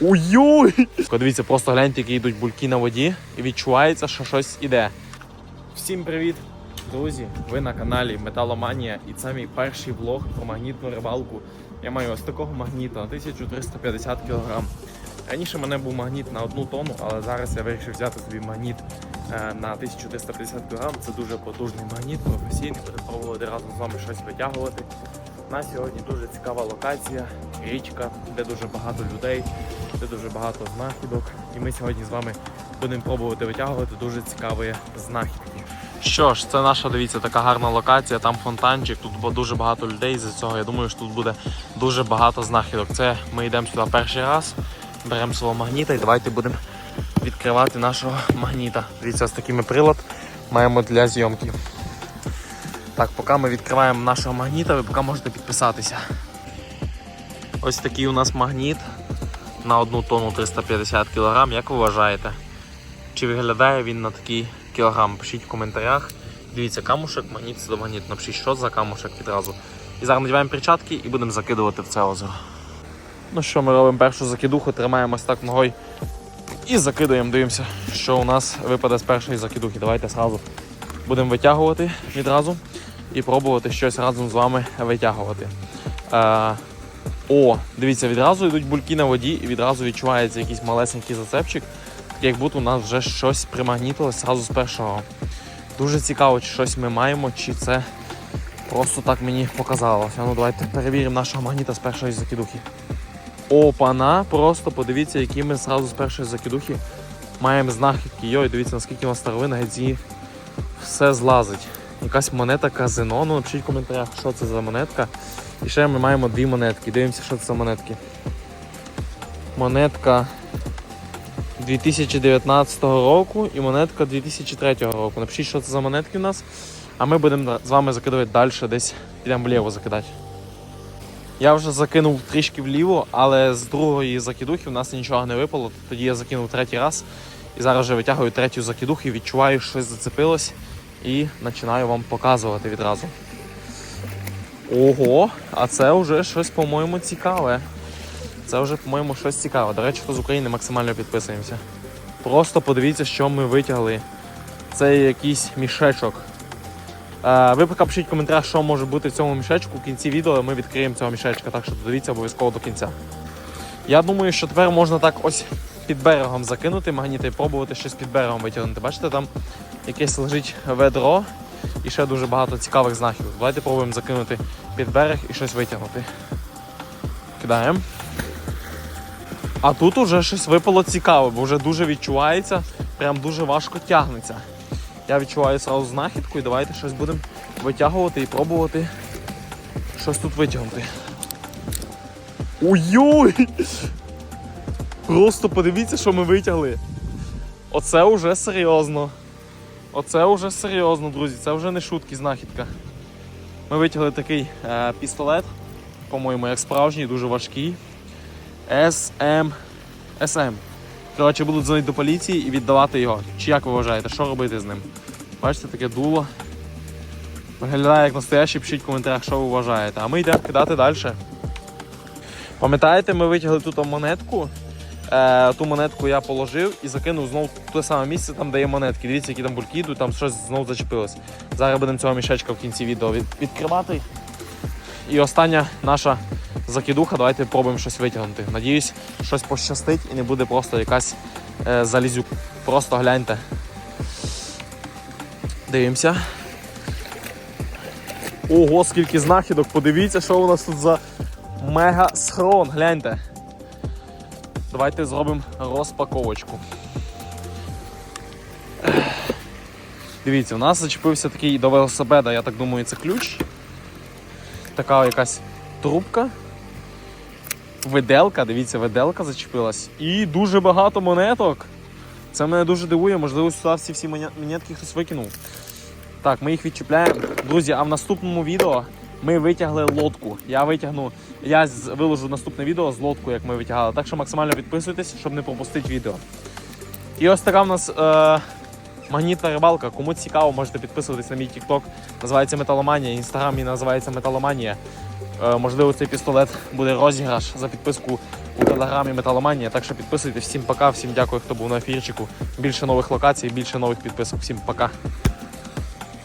Ой-ой! Дивіться, просто гляньте, які йдуть бульки на воді, і відчувається, що щось іде. Всім привіт, друзі! Ви на каналі Металоманія, і це мій перший влог про магнітну рибалку. Я маю ось такого магніта на 1350 кг. Раніше в мене був магніт на одну тонну, але зараз я вирішив взяти собі магніт е, на 1350 кг. Це дуже потужний магніт, професійний, буду разом з вами щось витягувати. На сьогодні дуже цікава локація, річка, де дуже багато людей, де дуже багато знахідок. І ми сьогодні з вами будемо пробувати витягувати дуже цікаві знахідки. Що ж, це наша, дивіться, така гарна локація, там фонтанчик, тут дуже багато людей з цього. Я думаю, що тут буде дуже багато знахідок. Це ми йдемо сюди перший раз, беремо свого магніта і давайте будемо відкривати нашого магніта. Дивіться, з такими прилад маємо для зйомки. Так, поки ми відкриваємо нашого магніта, ви поки можете підписатися. Ось такий у нас магніт на одну тонну 350 кг. Як ви вважаєте? Чи виглядає він на такий кілограм? Пишіть в коментарях. Дивіться, камушек, магніт магніт. Напишіть, що за камушек відразу. І зараз надіваємо перчатки і будемо закидувати в це озеро. Ну що, ми робимо першу закидуху, тримаємось так ногою і закидуємо, дивимося, що у нас випаде з першої закидухи. Давайте зразу будемо витягувати відразу і пробувати щось разом з вами витягувати. Е, о, дивіться, відразу йдуть бульки на воді і відразу відчувається якийсь малесенький зацепчик, як будто у нас вже щось примагнітилось зразу з першого. Дуже цікаво, чи щось ми маємо, чи це просто так мені показалося. Ну давайте перевіримо нашого магніта з першої закидухи. Опана, просто подивіться, які ми зразу з першої закидухи маємо знахідки. Йой, дивіться, наскільки у нас старовина геть все злазить. Якась монета казино. Ну, напишіть в коментарях, що це за монетка. І ще ми маємо дві монетки. Дивимося, що це за монетки. Монетка 2019 року і монетка 2003 року. Напишіть, що це за монетки у нас. А ми будемо з вами закидувати далі, десь підемо вліво закидати. Я вже закинув трішки вліво, але з другої закидухи в нас нічого не випало. Тоді я закинув третій раз. І зараз вже витягую третю закидуху і відчуваю, що щось зацепилось. І починаю вам показувати відразу. Ого, а це вже щось, по-моєму, цікаве. Це вже, по-моєму, щось цікаве. До речі, хто з України максимально підписуємося. Просто подивіться, що ми витягли. Це якийсь мішечок. Е, Ви поки пишіть в коментарях, що може бути в цьому мішечку. В кінці відео ми відкриємо цього мішечка, так що дивіться обов'язково до кінця. Я думаю, що тепер можна так ось під берегом закинути магніти і пробувати щось під берегом витягнути. Бачите, там якесь лежить ведро і ще дуже багато цікавих знахів. Давайте пробуємо закинути під берег і щось витягнути. Кидаємо. А тут уже щось випало цікаве, бо вже дуже відчувається, прям дуже важко тягнеться. Я відчуваю сразу знахідку і давайте щось будемо витягувати і пробувати щось тут витягнути. Ой-ой! Просто подивіться, що ми витягли. Оце вже серйозно. Оце вже серйозно, друзі. Це вже не шутки, знахідка. Ми витягли такий е, пістолет, по-моєму, як справжній, дуже важкий. SM. SM. Коротше, будуть дзвонити до поліції і віддавати його. Чи як ви вважаєте, що робити з ним? Бачите, таке дуло. Виглядає як настоящий, пишіть в коментарях, що ви вважаєте. А ми йдемо кидати далі. Пам'ятаєте, ми витягли тут монетку. Е, ту монетку я положив і закинув знову в те саме місце, там де є монетки. Дивіться, які там бульки йдуть, там щось знову зачепилось. Зараз будемо цього мішечка в кінці відео від- відкривати. І остання наша закидуха, давайте пробуємо щось витягнути. Надіюсь, щось пощастить і не буде просто якась е, залізюк. Просто гляньте. Дивимося. Ого, скільки знахідок, подивіться, що у нас тут за мега схрон, гляньте. Давайте зробимо розпаковочку. Дивіться, у нас зачепився такий до велосипеда, я так думаю, це ключ. Така якась трубка. Виделка, дивіться, виделка зачепилась. І дуже багато монеток. Це мене дуже дивує, можливо, сюди всі всі монетки хтось викинув. Так, ми їх відчіпляємо. Друзі, а в наступному відео ми витягли лодку. Я витягну, я виложу наступне відео з лодкою, як ми витягали. Так що максимально підписуйтесь, щоб не пропустити відео. І ось така в нас е, магнітна рибалка. Кому цікаво, можете підписуватись на мій TikTok. Називається Металоманія. Інстаграм мій називається Металоманія. Е, можливо, цей пістолет буде розіграш за підписку у телеграмі Металоманія. Так що підписуйтесь. Всім пока, всім дякую, хто був на ефірчику. Більше нових локацій, більше нових підписок. Всім пока.